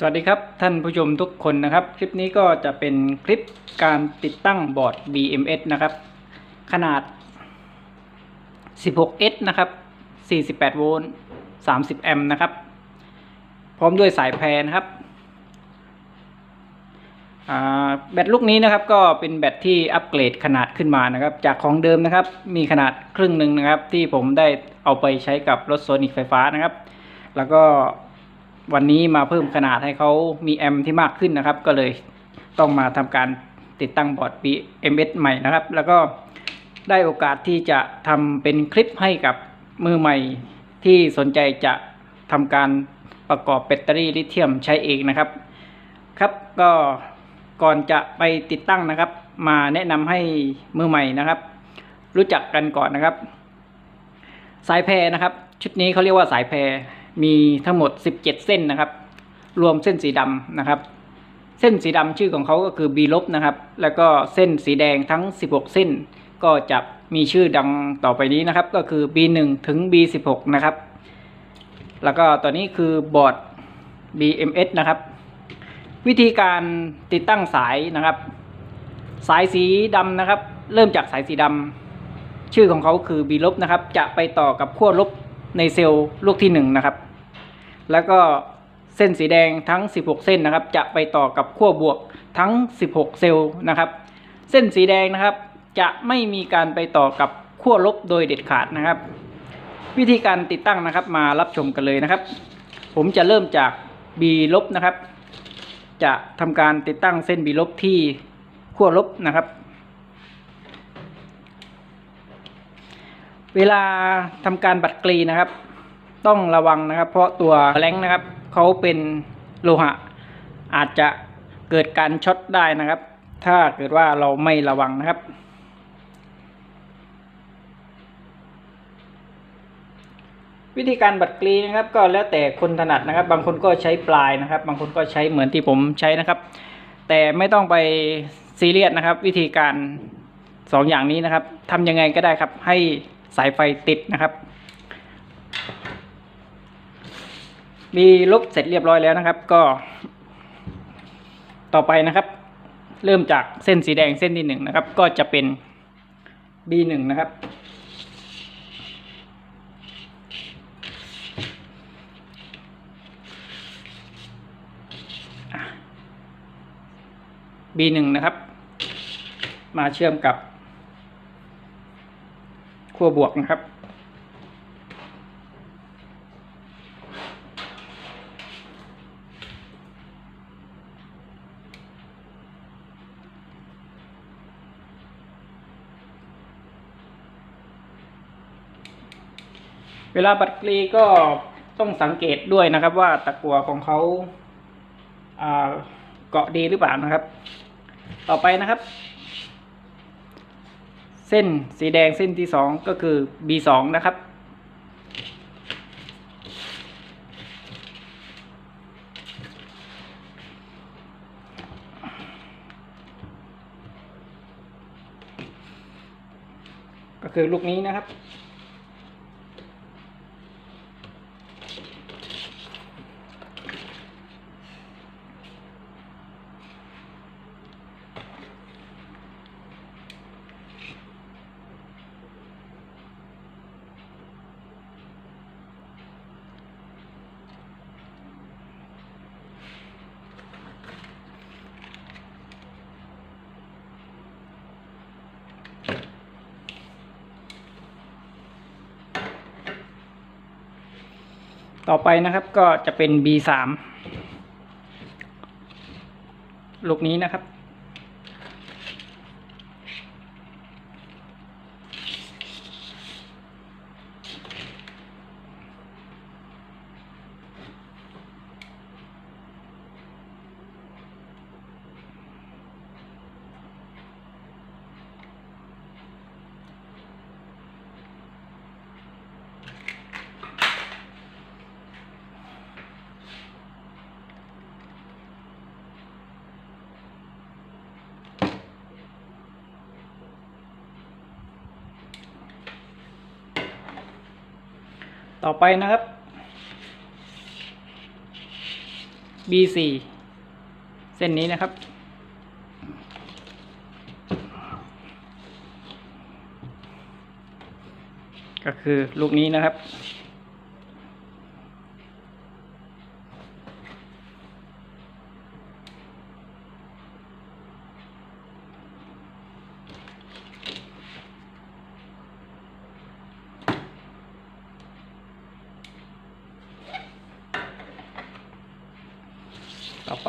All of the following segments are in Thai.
สวัสดีครับท่านผู้ชมทุกคนนะครับ คลิปนี้ก็จะเป็นคลิปการติดตั้งบอร์ด BMS นะครับ ขนาด 16S นะครับ 48 โวลต์ 30 แอมป์นะครับ พร้อมด้วยสายแพรนะครับแบตลูกนี้นะครับก็เป็นแบตที่อัปเกรดขนาดขึ้นมานะครับ จากของเดิมนะครับ มีขนาดครึ่งหนึ่งนะครับ ที่ผมได้เอาไปใช้กับรถโซนิกไฟฟ้านะครับ แล้วก็ วันนี้มาเพิ่มขนาดให้เขามีแอมที่มากขึ้นนะครับ ก็เลยต้องมาทำการติดตั้งบอร์ด BMS ใหม่นะครับ แล้วก็ได้โอกาสที่จะทำเป็นคลิปให้กับมือใหม่ที่สนใจจะทำการประกอบแบตเตอรี่ลิเธียมใช้เองนะครับ ครับก็ก่อนจะไปติดตั้งนะครับ มาแนะนำให้มือใหม่นะครับ รู้จักกันก่อนนะครับ สายแพรนะครับ ชุดนี้เขาเรียกว่าสายแพร มีทั้งหมด 17 เส้นนะครับ รวมเส้นสีดำนะครับ เส้นสีดำชื่อของเขาก็คือ B ลบนะครับ แล้วก็เส้นสีแดงทั้ง 16 เส้น ก็จะมีชื่อดังต่อไปนี้นะครับ ก็คือ B1 ถึง B16 นะครับ แล้วก็ตัวนี้คือบอร์ด BMS นะครับ วิธีการติดตั้งสายนะครับ สายสีดำนะครับ เริ่มจากสายสีดำชื่อของเขาคือ B ลบนะครับ จะไปต่อกับขั้วลบในเซลล์ลูกที่1นงนะครับ แล้วก็เส้นสีแดงทั้ง 16 เส้นนะครับ จะไปต่อกับขั้วบวกทั้ง 16 เซลล์นะครับ เส้นสีแดงนะครับจะไม่มีการไปต่อกับขั้วลบโดยเด็ดขาดนะครับ วิธีการติดตั้งนะครับมารับชมกันเลยนะครับ ผมจะเริ่มจาก B ลบนะครับ จะทำการติดตั้งเส้น B ลบที่ขั้วลบนะครับ เวลาทำการบัดกรีนะครับ ต้องระวังนะครับ เพราะตัวแรงนะครับเขาเป็นโลหะ อาจจะเกิดการช็อตได้นะครับ ถ้าเกิดว่าเราไม่ระวังนะครับ วิธีการบัดกรีนะครับ ก็แล้วแต่คนถนัดนะครับ บางคนก็ใช้ปลายนะครับ บางคนก็ใช้เหมือนที่ผมใช้นะครับ แต่ไม่ต้องไปซีเรียสนะครับ วิธีการสองอย่างนี้นะครับทำยังไงก็ได้ครับให้สายไฟติดนะครับ มีลบเสร็จเรียบร้อยแล้วนะครับ ก็ ต่อไปนะครับ เริ่มจากเส้นสีแดงเส้นที่หนึ่งนะครับ ก็จะเป็น B1 นะครับ B1 นะครับ มาเชื่อมกับขั้วบวกนะครับ เวลาบัดกรีก็ต้องสังเกตด้วยนะครับ ว่าตะกั่วของเขาอ่าเกาะดีหรือเปล่านะครับ ต่อไปนะครับ เส้นสีแดงเส้นที่สองก็คือ B2 นะครับก็คือลูกนี้นะครับ ต่อไปนะครับก็จะเป็น B3 ลูกนี้นะครับ ต่อไปนะครับ B4 เส้นนี้นะครับ ก็คือลูกนี้นะครับ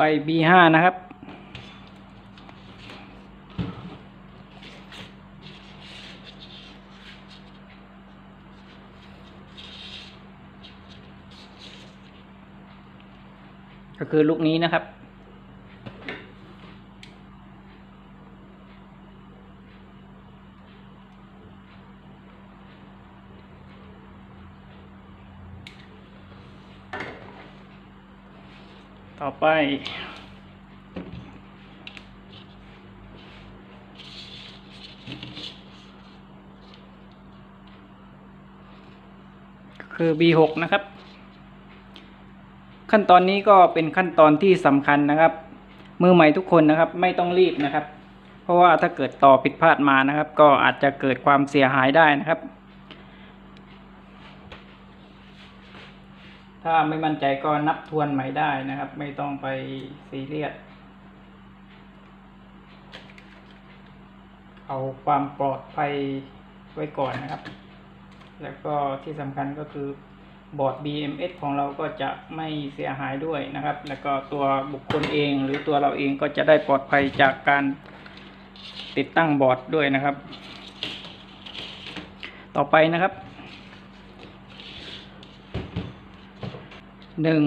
ไป B5 นะครับ ก็คือลูกนี้นะครับ ต่อไป คือ B6 นะครับ ขั้นตอนนี้ก็เป็นขั้นตอนที่สำคัญนะครับ มือใหม่ทุกคนนะครับ ไม่ต้องรีบนะครับ เพราะว่าถ้าเกิดต่อผิดพลาดมานะครับ ก็อาจจะเกิดความเสียหายได้นะครับ ถ้าไม่มั่นใจก็นับทวนใหม่ได้นะครับ ไม่ต้องไปซีเรียส เอาความปลอดภัยไว้ก่อนนะครับ แล้วก็ที่สำคัญก็คือบอร์ด BMS ของเราก็จะไม่เสียหายด้วยนะครับ แล้วก็ตัวบุคคลเองหรือตัวเราเองก็จะได้ปลอดภัยจากการติดตั้งบอร์ดด้วยนะครับ ต่อไปนะครับ หนึ่ง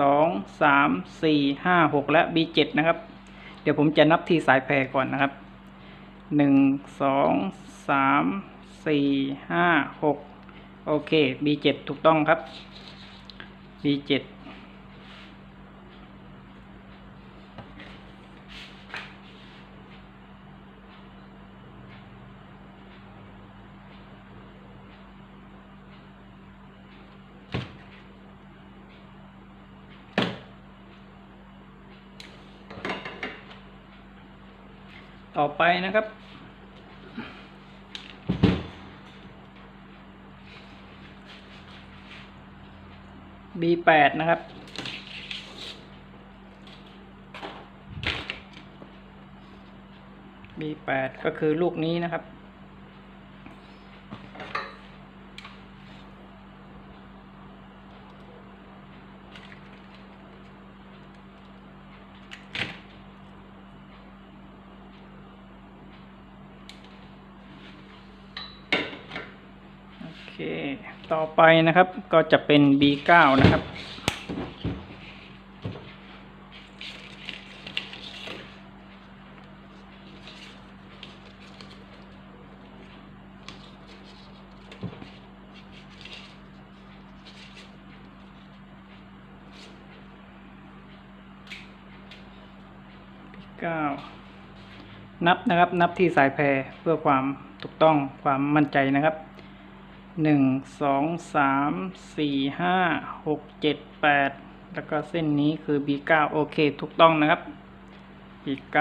สองสามสี่ห้าหกและ B7 นะครับ เดี๋ยวผมจะนับที่สายแพรก่อนนะครับหนึ่งสองสามสี่ห้าหกโอเค B7 ถูกต้องครับ B7 ต่อไปนะครับ B8 นะครับ B8 ก็คือลูกนี้นะครับ โอเค ต่อไปนะครับก็จะเป็น B9 นะครับ9นับนะครับนับที่สายแพรเพื่อความถูกต้องความมั่นใจนะครับ หนึ่งสองสามสี่ห้าหกเจ็ดแปดแล้วก็เส้นนี้คือ B9 โอเค ถูกต้องนะครับ B9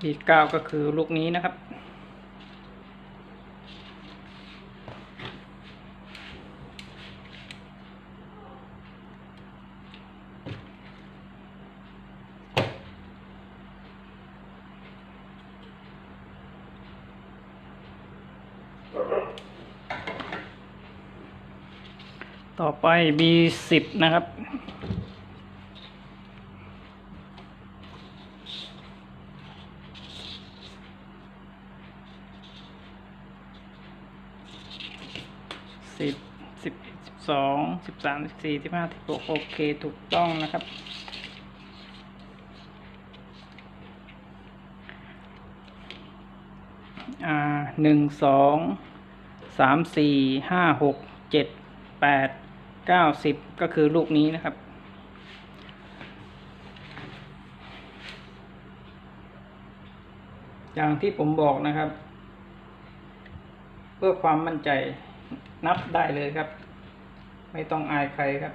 B9 ก็คือลูกนี้นะครับ ต่อไป B10 นะครับ สิบสิบสิบสอง สิบสาม สิบสี่ สิบห้า สิบหกโอเค ถูกต้องนะครับ อ่าหนึ่ง สอง สาม สี่ ห้า หก เจ็ดแปด เก้าสิบก็คือลูกนี้นะครับ อย่างที่ผมบอกนะครับ เพื่อความมั่นใจนับได้เลยครับ ไม่ต้องอายใครครับ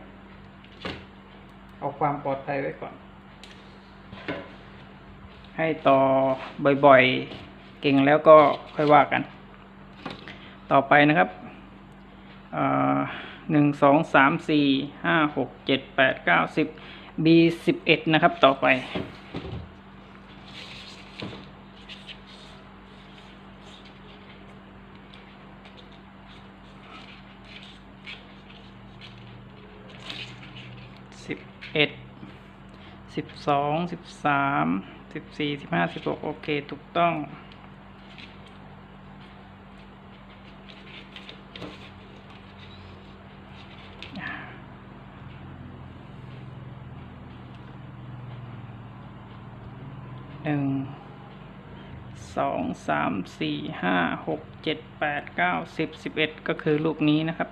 เอาความปลอดภัยไว้ก่อน ให้ต่อบ่อยๆ เก่งแล้วก็ค่อยว่ากัน ต่อไปนะครับอ่า หนึ่งสองสามสี่ห้าหกเจ็ดแปดเก้าสิบ B สิบเอ็ดนะครับต่อไป สิบเอ็ด สิบสอง สิบสาม สิบสี่ สิบห้า สิบหกโอเค ถูกต้อง หนึ่ง สองสามสี่ห้าหกเจ็ดแปดเก้าสิบสิบเอ็ดก็คือลูกนี้นะครับ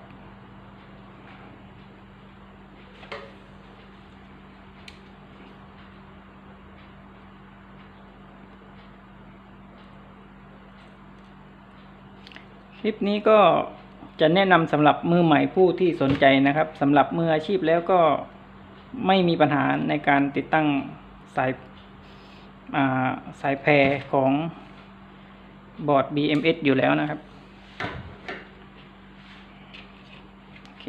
คลิปนี้ก็จะแนะนำสำหรับมือใหม่ผู้ที่สนใจนะครับสำหรับมืออาชีพแล้วก็ไม่มีปัญหาในการติดตั้งสายาสายแพรของ บอร์ด BMS อยู่แล้วนะครับ โอเค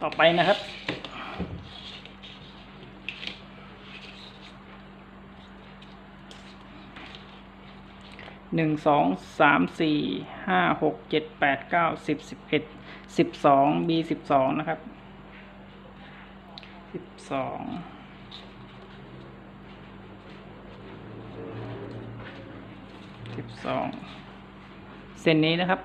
ต่อไปนะครับ หนึ่งสองสามสี่ห้าหกเจ็ดแปดเก้าสิบสิบเอ็ดสิบสอง B สิบสองนะครับสิบสอง สองเส้นนี้นะครับ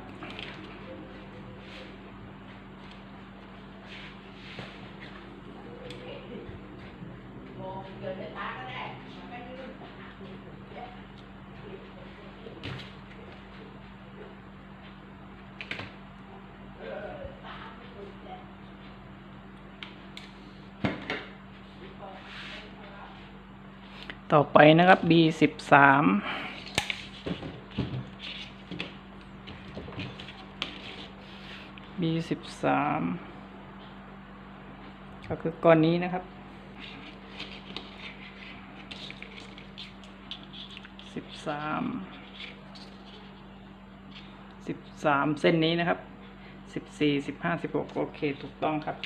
ต่อไปนะครับ B สิบสาม สิบสามก็คือก้อนนี้นะครับสิบสามสิบสามเส้นนี้นะครับสิบสี่สิบห้าสิบหกโอเค ถูกต้องครับ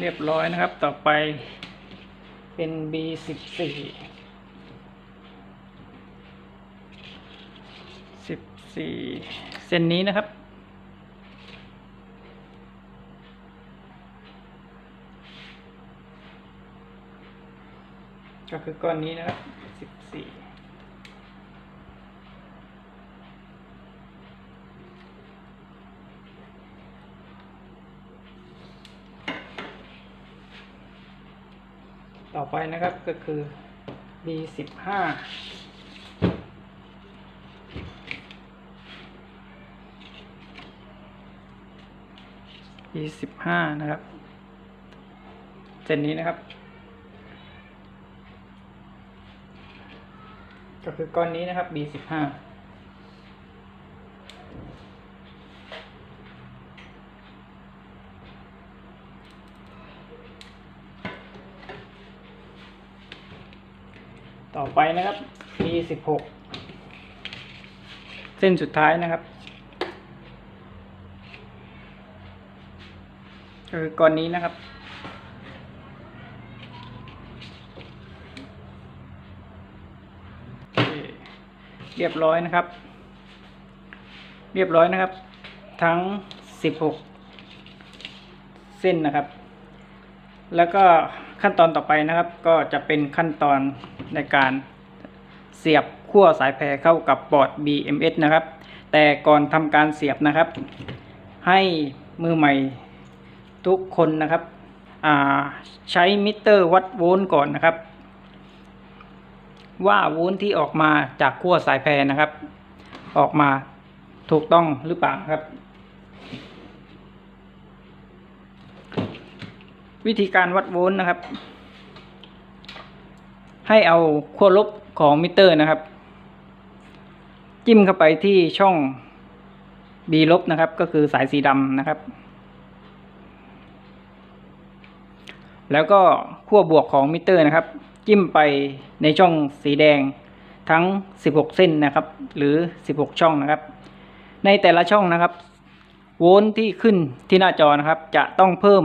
เรียบร้อยนะครับ ต่อไปเป็น B14 14 เส้นนี้นะครับ ก็คือก้อนนี้นะครับ 14 ต่อไปนะครับก็คือ B15 B15 นะครับเจนนี้นะครับ ก็คือก้อนนี้นะครับ B15 อไปนะครับ B สิบหกเส้นสุดท้ายนะครับคือก้อนนี้นะครับ เรียบร้อยนะครับ เรียบร้อยนะครับ ทั้งสิบหกเส้นนะครับ แล้วก็ขั้นตอนต่อไปนะครับ ก็จะเป็นขั้นตอน ในการเสียบขั้วสายแพรเข้ากับบอร์ด BMS นะครับ แต่ก่อนทำการเสียบนะครับ ให้มือใหม่ทุกคนนะครับใช้มิเตอร์วัดโวลต์ก่อนนะครับ ว่าโวลต์ที่ออกมาจากขั้วสายแพรนะครับ ออกมาถูกต้องหรือเปล่าครับ วิธีการวัดโวลต์นะครับ ให้เอาขั้วลบของมิเตอร์นะครับ จิ้มเข้าไปที่ช่อง B ลบนะครับ ก็คือสายสีดำนะครับ แล้วก็ขั้วบวกของมิเตอร์นะครับ จิ้มไปในช่องสีแดงทั้ง 16 เส้นนะครับ หรือ 16 ช่องนะครับ ในแต่ละช่องนะครับ โวลต์ที่ขึ้นที่หน้าจอนะครับ จะต้องเพิ่ม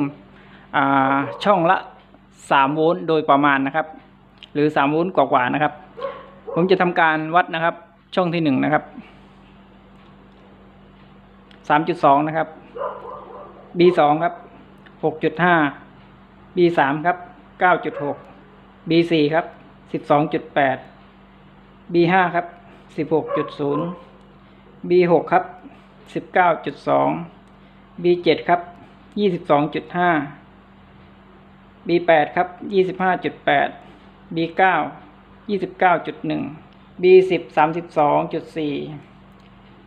ช่องละ 3 โวลต์โดยประมาณนะครับ หรือสามวุ้นกว่าๆนะครับ ผมจะทำการวัดนะครับ ช่องที่หนึ่งนะครับสามจุดสองนะครับ B สองครับหกจุดห้า B สามครับเก้าจุดหก B สี่ครับสิบสองจุดแปด B ห้าครับสิบหกจุดศูนย์ B หกครับสิบเก้าจุดสอง B เจ็ดครับยี่สิบสองจุดห้า B แปดครับยี่สิบห้าจุดแปด B9 29.1 B10 32.4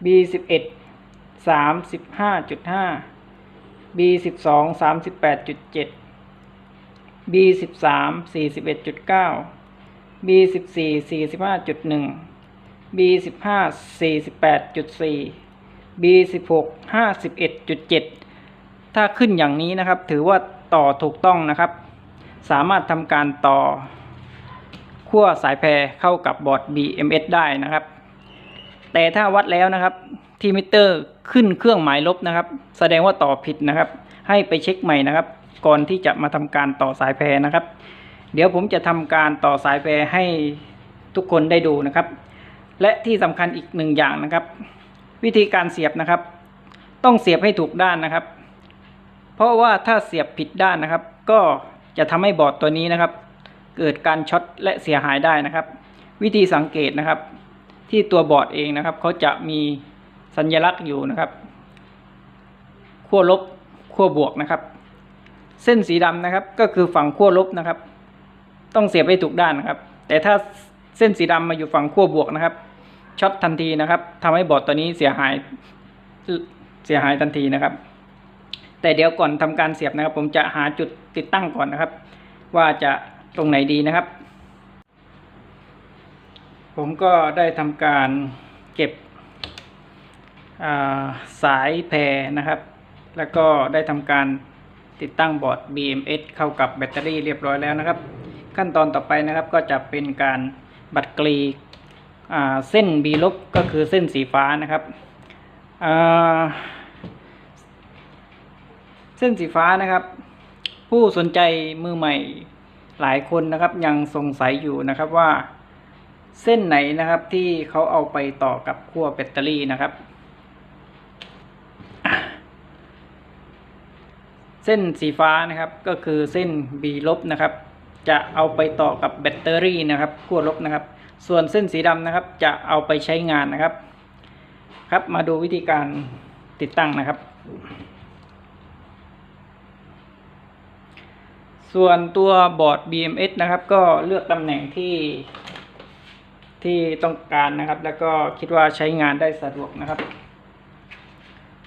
B11 35.5 B12 38.7 B13 41.9 B14 45.1 B15 48.4 B16 51.7 ถ้าขึ้นอย่างนี้นะครับ ถือว่าต่อถูกต้องนะครับ สามารถทำการต่อ ขั้วสายแพรเข้ากับบอร์ด BMS ได้นะครับ แต่ถ้าวัดแล้วนะครับที่มิเตอร์ขึ้นเครื่องหมายลบนะครับ แสดงว่าต่อผิดนะครับ ให้ไปเช็คใหม่นะครับ ก่อนที่จะมาทำการต่อสายแพรนะครับ เดี๋ยวผมจะทำการต่อสายแพรให้ทุกคนได้ดูนะครับ และที่สำคัญอีกหนึ่งอย่างนะครับ วิธีการเสียบนะครับ ต้องเสียบให้ถูกด้านนะครับ เพราะว่าถ้าเสียบผิดด้านนะครับ ก็จะทำให้บอร์ดตัวนี้นะครับ เกิดการช็อตและเสียหายได้นะครับ วิธีสังเกตนะครับ ที่ตัวบอร์ดเองนะครับเขาจะมีสัญลักษณ์อยู่นะครับขั้วลบขั้วบวกนะครับ เส้นสีดำนะครับก็คือฝั่งขั้วลบนะครับ ต้องเสียบให้ถูกด้านนะครับ แต่ถ้าเส้นสีดำมาอยู่ฝั่งขั้วบวกนะครับช็อตทันทีนะครับทำให้บอร์ดตัวนี้เสียหายเสียหายทันทีนะครับ แต่เดี๋ยวก่อนทำการเสียบนะครับ ผมจะหาจุดติดตั้งก่อนนะครับ ว่าจะ ตรงไหนดีนะครับ ผมก็ได้ทำการเก็บสายแพรนะครับ แล้วก็ได้ทำการติดตั้งบอร์ด BMS เข้ากับแบตเตอรี่เรียบร้อยแล้วนะครับ ขั้นตอนต่อไปนะครับก็จะเป็นการบัดกรีเส้น B ลบก็คือเส้นสีฟ้านะครับเส้นสีฟ้านะครับ ผู้สนใจมือใหม่ หลายคนนะครับยังสงสัยอยู่นะครับว่าเส้นไหนนะครับที่เขาเอาไปต่อกับขั้วแบตเตอรี่นะครับ เส้นสีฟ้านะครับก็คือเส้น B ลบนะครับ จะเอาไปต่อกับแบตเตอรี่นะครับขั้วลบนะครับ ส่วนเส้นสีดำนะครับ จะเอาไปใช้งานนะครับ ครับมาดูวิธีการติดตั้งนะครับ ส่วนตัวบอร์ด BMS นะครับ ก็เลือกตำแหน่งที่ที่ต้องการนะครับ แล้วก็คิดว่าใช้งานได้สะดวกนะครับ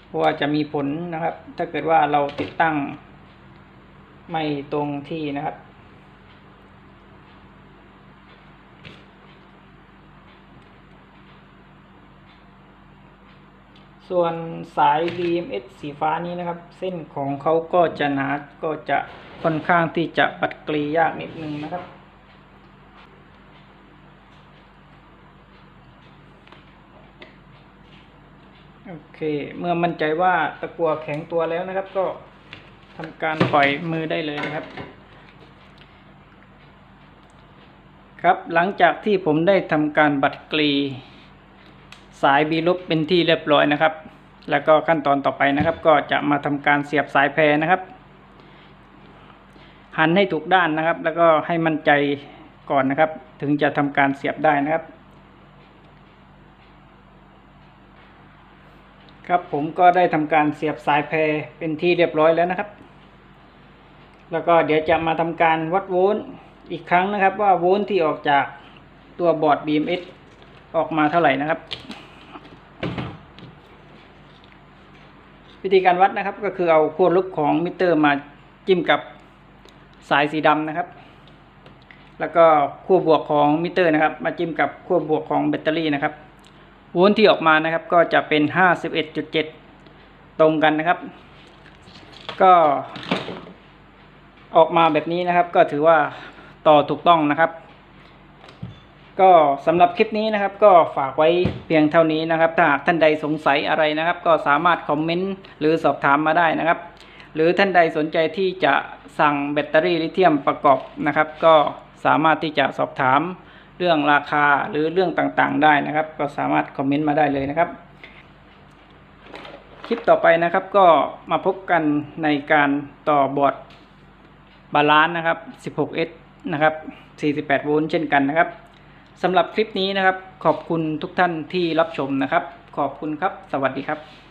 เพราะว่าจะมีผลนะครับ ถ้าเกิดว่าเราติดตั้งไม่ตรงที่นะครับ ส่วนสาย BMS สีฟ้านี้นะครับ เส้นของเขาก็จะหนาก็จะค่อนข้างที่จะปัดกรียากนิดนึงนะครับ โอเค เมื่อมั่นใจว่าตะกัวแข็งตัวแล้วนะครับ ก็ทำการปล่อยมือได้เลยนะครับครับหลังจากที่ผมได้ทำการบัดกรี สายบีลบเป็นที่เรียบร้อยนะครับ แล้วก็ขั้นตอนต่อไปนะครับ ก็จะมาทำการเสียบสายแพรนะครับ หันให้ถูกด้านนะครับ แล้วก็ให้มั่นใจก่อนนะครับ ถึงจะทำการเสียบได้นะครับ ครับผมก็ได้ทำการเสียบสายแพรเป็นที่เรียบร้อยแล้วนะครับ แล้วก็เดี๋ยวจะมาทำการวัดโวลต์อีกครั้งนะครับ ว่าโวลต์ที่ออกจากตัวบอร์ด BMS ออกมาเท่าไหร่นะครับ วิธีการวัดนะครับก็คือเอาขั้วลบของมิเตอร์มาจิ้มกับสายสีดำนะครับ แล้วก็ขั้วบวกของมิเตอร์นะครับ มาจิ้มกับขั้วบวกของแบตเตอรี่นะครับโวลต์ที่ออกมานะครับก็จะเป็น 51.7 ตรงกันนะครับ ก็ออกมาแบบนี้นะครับ ก็ถือว่าต่อถูกต้องนะครับ ก็สำหรับคลิปนี้นะครับก็ฝากไว้เพียงเท่านี้นะครับ ถ้าหากท่านใดสงสัยอะไรนะครับ ก็สามารถคอมเมนต์หรือสอบถามมาได้นะครับ หรือท่านใดสนใจที่จะสั่งแบตเตอรี่ลิเธียมประกอบนะครับ ก็สามารถที่จะสอบถามเรื่องราคาหรือเรื่องต่างๆ ได้นะครับ ก็สามารถคอมเมนต์มาได้เลยนะครับ คลิปต่อไปนะครับก็มาพบกันในการต่อบอร์ดบาลานซ์นะครับ 16S นะครับ 48 โวลต์เช่นกันนะครับ สำหรับคลิปนี้นะครับ ขอบคุณทุกท่านที่รับชมนะครับ ขอบคุณครับ สวัสดีครับ